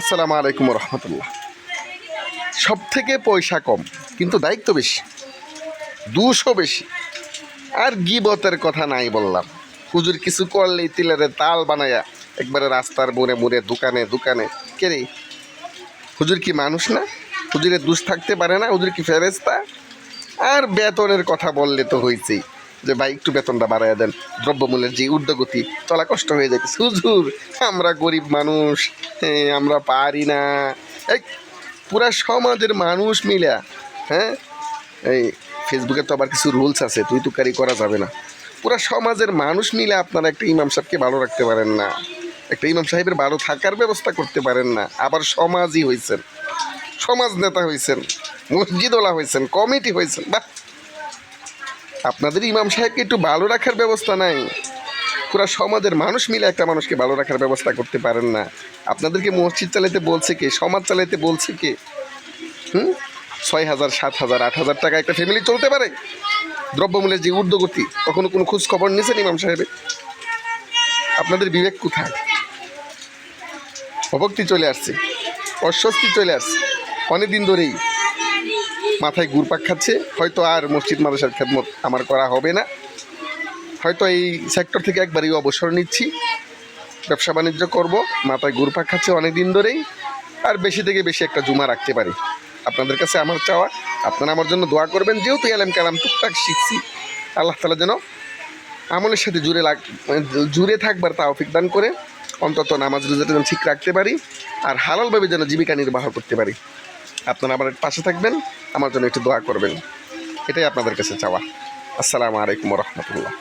আসসালামু আলাইকুম রহমতুল্লাহ। সব থেকে পয়সা কম, কিন্তু দায়িত্ব বেশি, দুশো বেশি। আর গিবতের কথা নাই বললাম। হুজুর কিছু করলেই তিলের তাল বানায়া একবারে রাস্তার মোড়ে মোড়ে, দোকানে দোকানে। কে রে? হুজুর কি মানুষ না? হুজুরের দুষ থাকতে পারে না? হুজুর কি ফেরেস্তা আর বেতনের কথা বললে তো হয়েছেই যে ভাই একটু বেতনটা বাড়াইয়া দেন। দ্রব্যমূল্যের যে ঊর্ধ্বগতি চলা কষ্ট হয়ে যায় হুজুর আমরা গরিব মানুষ হ্যাঁ, আমরা পারি না। এই পুরা সমাজের মানুষ মিলা হ্যাঁ এই ফেসবুকে তো আবার কিছু রুলস আছে তুই তুকারি করা যাবে না। পুরা সমাজের মানুষ মিলে আপনারা একটা ইমাম সাহেবকে ভালো রাখতে পারেন না। একটা ইমাম সাহেবের ভালো থাকার ব্যবস্থা করতে পারেন না। আবার সমাজই হয়েছেন সমাজ নেতা হয়েছেন মসজিদওয়ালা হয়েছেন কমিটি হয়েছেন বাহ! আপনাদের ইমাম সাহেবকে একটু ভালো রাখার ব্যবস্থা নাই। পুরা সমাজের মানুষ মিলে একটা মানুষকে ভালো রাখার ব্যবস্থা করতে পারেন না। আপনাদেরকে মসজিদ চালাইতে বলছে কে? সমাজ চালাইতে বলছে কে? হুম? ছয় হাজার, সাত হাজার, আট হাজার টাকা একটা ফ্যামিলি চলতে পারে? দ্রব্যমূল্যের যে ঊর্ধ্বগতি, কখনো কোনো খোঁজ খবর নিয়েছেন ইমাম সাহেবের আপনাদের বিবেক কোথায়? অভক্তি চলে আসছে, অস্বস্তি চলে আসছে। অনেকদিন ধরেই মাথায় ঘুরপাক খাচ্ছে, হয়তো আর মসজিদ মাদ্রাসার খেদমত আমার করা হবে না। হয়তো এই সেক্টর থেকে একবারই অবসর নিচ্ছি। ব্যবসা বাণিজ্য করব, মাথায় ঘুরপাক খাচ্ছে অনেক দিন ধরেই, আর বেশি থেকে বেশি একটা জুমা রাখতে পারি। আপনাদের কাছে আমার চাওয়া, আপনারা আমার জন্য দোয়া করবেন, যেহেতু এলাম কালাম টুকটাক শিখছি, আল্লাহ তালা যেন আমলের সাথে জুড়ে লাগ, জুড়ে থাকবার তাওফিক দান করে, অন্তত নামাজ রোজাটা যেন ঠিক রাখতে পারি, আর হালালভাবে যেন জীবিকা নির্বাহ করতে পারি। আপনারা আমার পাশে থাকবেন, আমার জন্য একটু দোয়া করবেন। এটাই আপনাদের কাছে চাওয়া। আসসালামু আলাইকুম রহমতুল্লাহ।